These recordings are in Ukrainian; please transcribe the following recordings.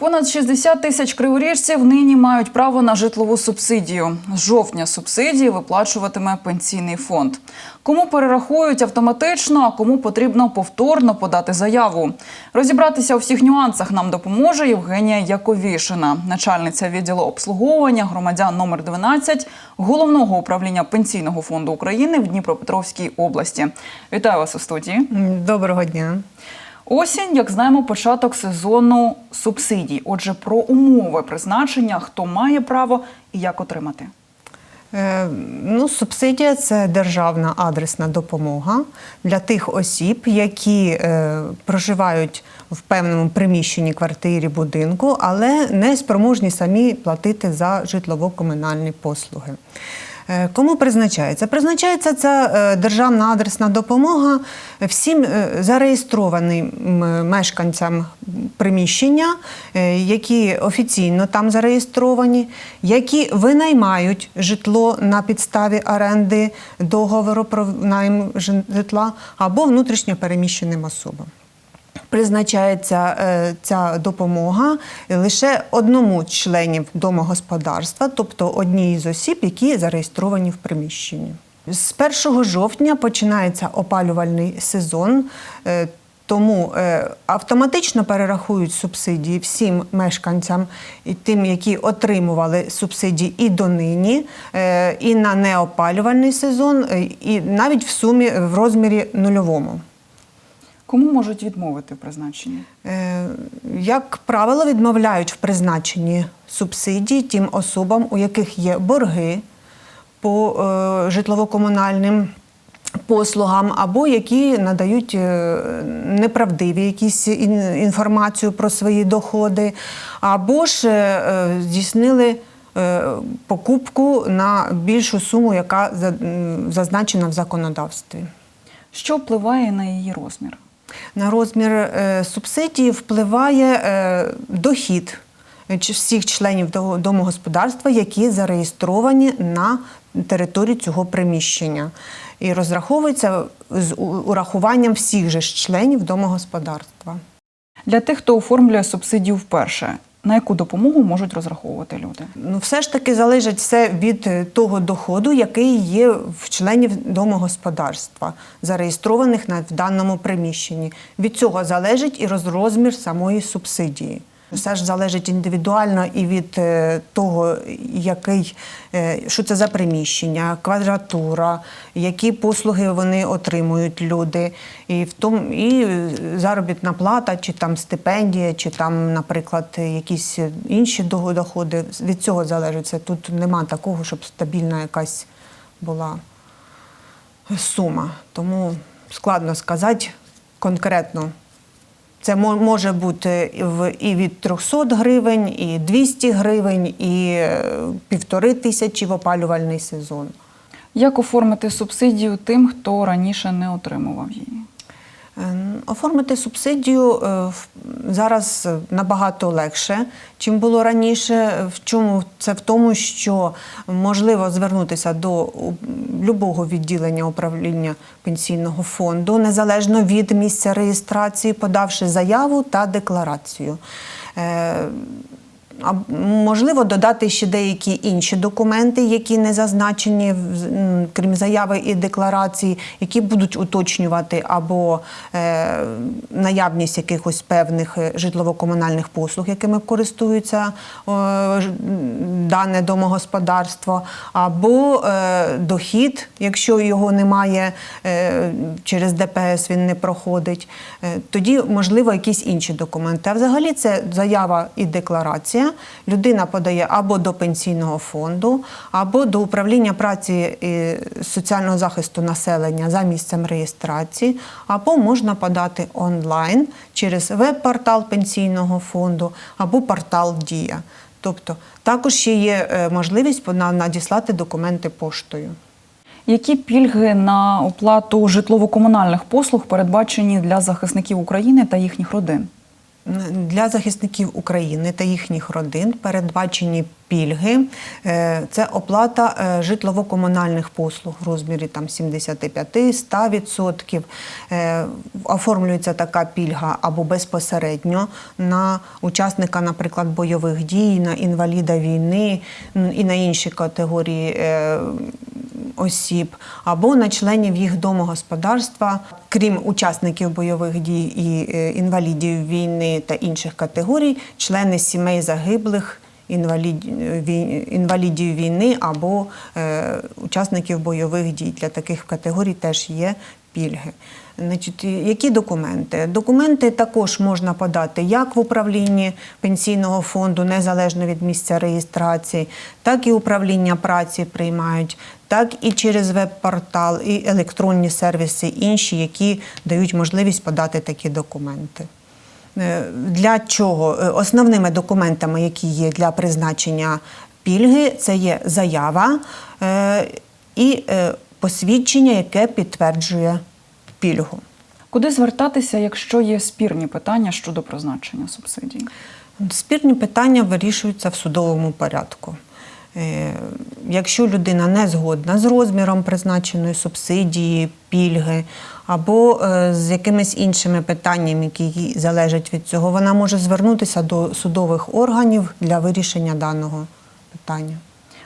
Понад 60 тисяч криворіжців нині мають право на житлову субсидію. З жовтня субсидії виплачуватиме пенсійний фонд. Кому перерахують автоматично, а кому потрібно повторно подати заяву. Розібратися у всіх нюансах нам допоможе Євгенія Яковішина, начальниця відділу обслуговування громадян номер 12 головного управління пенсійного фонду України в Дніпропетровській області. Вітаю вас у студії. Доброго дня. Осінь, як знаємо, початок сезону субсидій. Отже, про умови призначення, хто має право і як отримати. Е, Ну, субсидія це державна адресна допомога для тих осіб, які е, проживають в певному приміщенні квартирі будинку, але не спроможні самі платити за житлово-комунальні послуги. Е, Кому призначається? Призначається ця е, державна адресна допомога всім е, зареєстрованим мешканцям приміщення, які офіційно там зареєстровані, які винаймають житло на підставі оренди договору про найм житла або внутрішньо переміщеним особам. Призначається е, ця допомога лише одному з членів домогосподарства, тобто одній з осіб, які зареєстровані в приміщенні. З 1 жовтня починається опалювальний сезон. е, Тому е, автоматично перерахують субсидії всім мешканцям тим, які отримували субсидії і донині, і на неопалювальний сезон, і навіть в сумі в розмірі нульовому. Кому можуть відмовити в призначенні? Е, Як правило, відмовляють в призначенні субсидій тим особам, у яких є борги по е, житлово-комунальним послугам, або які надають е, неправдиві якісь інформацію про свої доходи, або ж здійснили покупку на більшу суму, яка за- зазначена в законодавстві. Що впливає на її розмір? На розмір е, субсидії впливає е, дохід е, всіх членів до- домогосподарства, які зареєстровані на території цього приміщення. І розраховується з урахуванням всіх же членів домогосподарства. Для тих, хто оформлює субсидію вперше, на яку допомогу можуть розраховувати люди? Ну, все ж таки залежить все від е, того доходу, який є в членів домогосподарства, зареєстрованих в даному приміщенні. Від цього залежить і роз- розмір самої субсидії. Все ж залежить індивідуально і від е, того, який, е, що це за приміщення, квадратура, які послуги вони отримують люди, і в тому і заробітна плата, чи там стипендія, чи там, наприклад, якісь інші до- доходи. Від цього залежить. Це Тут нема такого, щоб стабільна якась була сума. Тому складно сказати конкретно. Це може бути і від 300 гривень, і 200 гривень, і е, півтори тисячі в опалювальний сезон. Як оформити субсидію тим, хто раніше не отримував її? Ем, Оформити субсидію е, зараз набагато легше, чим було раніше. В чому це в тому, що можливо звернутися до любого відділення управління пенсійного фонду незалежно від місця реєстрації, подавши заяву та декларацію. Можливо, додати ще деякі інші документи, які не зазначені, крім заяви і декларації, які будуть уточнювати або е, наявність якихось певних е, житлово-комунальних послуг, якими користуються е, дане домогосподарство, або дохід, якщо його немає через ДПС, він не проходить. Тоді можливо якісь інші документи. А взагалі це заява і декларація. Людина подає або до пенсійного фонду, або до управління праці і соціального захисту населення за місцем реєстрації, або можна подати онлайн через веб-портал пенсійного фонду або портал Дія. Тобто також ще є е, можливість надіслати документи поштою. Які пільги на оплату житлово-комунальних послуг передбачені для захисників України та їхніх родин? Для захисників України та їхніх родин передбачені пільги. Е, Це оплата е, житлово-комунальних послуг в розмірі там 75-100%. Е, Оформлюється така пільга або безпосередньо на учасника, наприклад, бойових дій, на інваліда війни і на інші категорії осіб, або на членів їх домогосподарства, крім учасників бойових дій і е, інвалідів війни та інших категорій, члени сімей загиблих. Інвалідів війни або е, учасників бойових дій для таких категорій теж є пільги. Значить, які документи? Документи також можна подати як в управлінні пенсійного фонду, незалежно від місця реєстрації, так і управління праці приймають, так і через веб-портал, і електронні сервіси інші, які дають можливість подати такі документи. Е, Для чого? Е, Основними документами, які є для призначення пільги, це є заява е, і посвідчення, яке підтверджує пільгу. Куди звертатися, якщо є спірні питання щодо призначення субсидій? Спірні питання вирішуються в судовому порядку. Е, Якщо людина не згодна з розміром призначеної субсидії, пільги або е, з якимись іншими питаннями, які їй залежать від цього, вона може звернутися до судових органів для вирішення даного питання.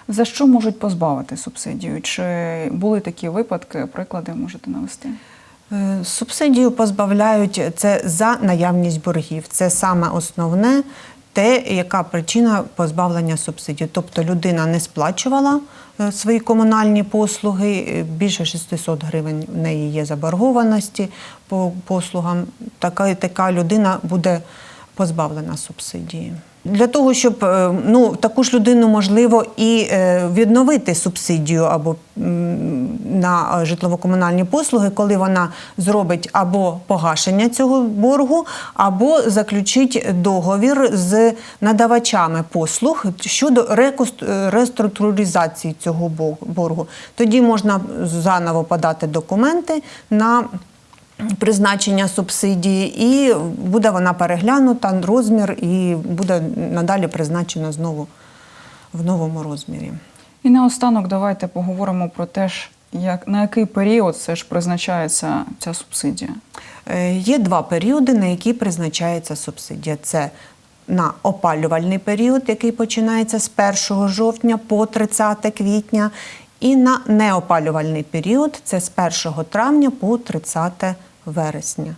За що можуть позбавити субсидію? Чи були такі випадки, приклади можете навести? Е, Субсидію позбавляють це за наявність боргів. Це саме основне, те, яка причина позбавлення субсидії. Тобто людина не сплачувала е, свої комунальні послуги, е, більше 600 гривень в неї є заборгованості по послугам. Така, така людина буде позбавлена субсидії. Для того, щоб ну, таку ж людину можливо і відновити субсидію або на е, житлово-комунальні послуги, коли вона зробить або погашення цього боргу, або заключить договір з надавачами послуг щодо е, реструктуризації цього боргу. Тоді можна заново подати документи на призначення субсидії, і буде вона переглянута, розмір, і буде надалі призначена знову в новому розмірі. І наостанок давайте поговоримо про те, як, на який період все ж призначається ця субсидія. Е, Є два періоди, на які призначається субсидія. Це на опалювальний період, який починається з 1 жовтня по 30 квітня, і на неопалювальний період це з 1 травня по 30 вересня.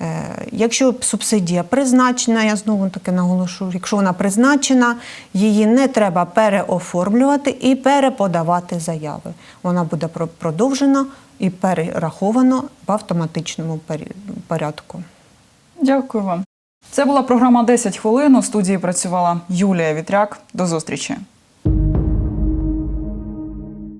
Е, Якщо субсидія призначена, я знову таки наголошу, якщо вона призначена, її не треба переоформлювати і переподавати заяви. Вона буде про- продовжена і перераховано в автоматичному порядку. Дякую вам. Це була програма «10 хвилин. У студії працювала Юлія Вітряк. До зустрічі.